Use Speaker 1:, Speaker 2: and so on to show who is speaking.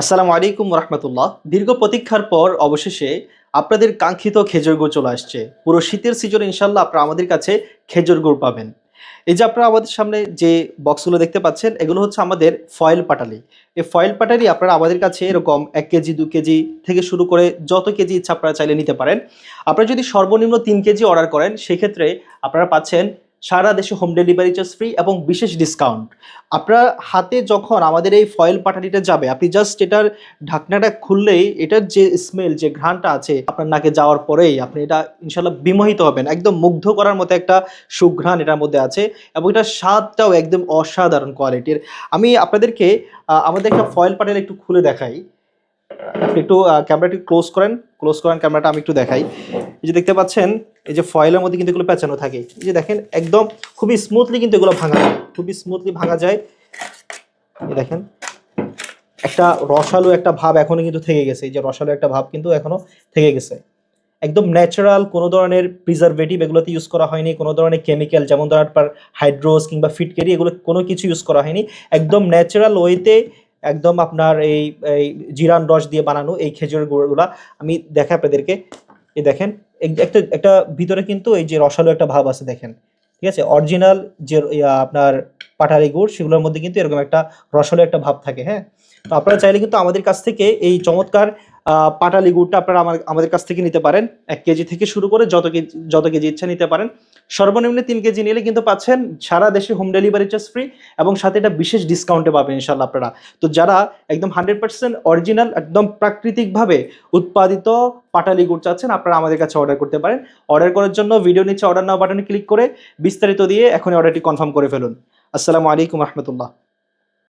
Speaker 1: আসসালামু আলাইকুম রহমতুল্লাহ। দীর্ঘ প্রতীক্ষার পর অবশেষে আপনাদের কাঙ্ক্ষিত খেজুর গুড় চলে আসছে। পুরো শীতের সিজন ইনশাল্লাহ আপনারা আমাদের কাছে খেজুর গুড় পাবেন। এই যে আপনারা আমাদের সামনে যে বক্সগুলো দেখতে পাচ্ছেন, এগুলো হচ্ছে আমাদের ফয়েল পাটালি। এই ফয়েল পাটালি আপনারা আমাদের কাছে এরকম এক কেজি, দু কেজি থেকে শুরু করে যত কেজি ইচ্ছা আপনারা চাইলে নিতে পারেন। আপনারা যদি সর্বনিম্ন তিন কেজি অর্ডার করেন, সেক্ষেত্রে আপনারা পাচ্ছেন সারা দেশে হোম ডেলিভারি চার্জ ফ্রি এবং বিশেষ ডিসকাউন্ট আপনার হাতে যখন আমাদের এই ফয়েল পাটালিটা যাবে, আপনি জাস্ট এটার ঢাকনাটা খুললেই এটার যে স্মেল যে ঘ্রাণটা আছে, আপনার নাকে যাওয়ার পরেই আপনি এটা ইনশাল্লাহ বিমোহিত হবেন। একদম মুগ্ধ করার মতো একটা সুঘ্রাণ এটার মধ্যে আছে এবং এটার স্বাদটাও একদম অসাধারণ কোয়ালিটির আমি আপনাদেরকে আমাদের একটা ফয়েল পাটালি একটু খুলে দেখাই। একটু ক্যামেরাটি ক্লোজ করেন। ক্লোজ করেন ক্যামেরাটা আমি একটু দেখাই। এই যে দেখতে পাচ্ছেন, এই যে ফয়েলের মধ্যে কিন্তু এগুলো পেঁচানো থাকে। এই যে দেখেন, একদম খুবই স্মুথলি কিন্তু এগুলো ভাঙা যায়। খুবই স্মুথলি ভাঙা যায়। দেখেন, একটা রসালো একটা ভাব এখনও কিন্তু থেকে গেছে। এই যে রসালো একটা ভাব কিন্তু এখনও থেকে গেছে। একদম ন্যাচারাল কোনো ধরনের প্রিজারভেটিভ এগুলোতে ইউজ করা হয়নি। কোনো ধরনের কেমিক্যাল যেমন ধর আপনার হাইড্রোস কিংবা ফিটকেরি এগুলো কোনো কিছু ইউজ করা হয়নি। একদম ন্যাচারাল ওয়েতে একদম আপনার এই জিরান রস দিয়ে বানানো এই খেজুরের গুঁড়োগুলা। আমি দেখাই আপনাদেরকে। এই দেখেন একটা একটা ভিতরে কিন্তু এই যে রসালো একটা ভাব আছে, দেখেন। ঠিক আছে? অরিজিনাল যে আপনার পাটারি গুড়, সেগুলোর মধ্যে কিন্তু এরকম একটা রসালো একটা ভাব থাকে হ্যাঁ? তো আপনারা চাইলে কিন্তু আমাদের কাছ থেকে এই চমৎকার পাটালি গুড়টা আপনারা আমার আমাদের কাছ থেকে নিতে পারেন। এক কেজি থেকে শুরু করে যত কেজি যত কেজি ইচ্ছা নিতে পারেন। সর্বনিম্ন তিন কেজি নিলে কিন্তু পাচ্ছেন সারা দেশে হোম ডেলিভারি চার্জ ফ্রি এবং সাথে এটা বিশেষ ডিসকাউন্টে পাবেন ইনশাল্লাহ আপনারা। তো যারা একদম হান্ড্রেড পার্সেন্ট অরিজিনাল একদম প্রাকৃতিকভাবে উৎপাদিত পাটালি গুড় চাচ্ছেন, আপনারা আমাদের কাছে অর্ডার করতে পারেন। অর্ডার করার জন্য ভিডিও নিচে অর্ডার নাও বাটনে ক্লিক করে বিস্তারিত দিয়ে এখনই অর্ডারটি কনফার্ম করে ফেলুন। আসসালামু আলাইকুম রহমতুল্লাহ।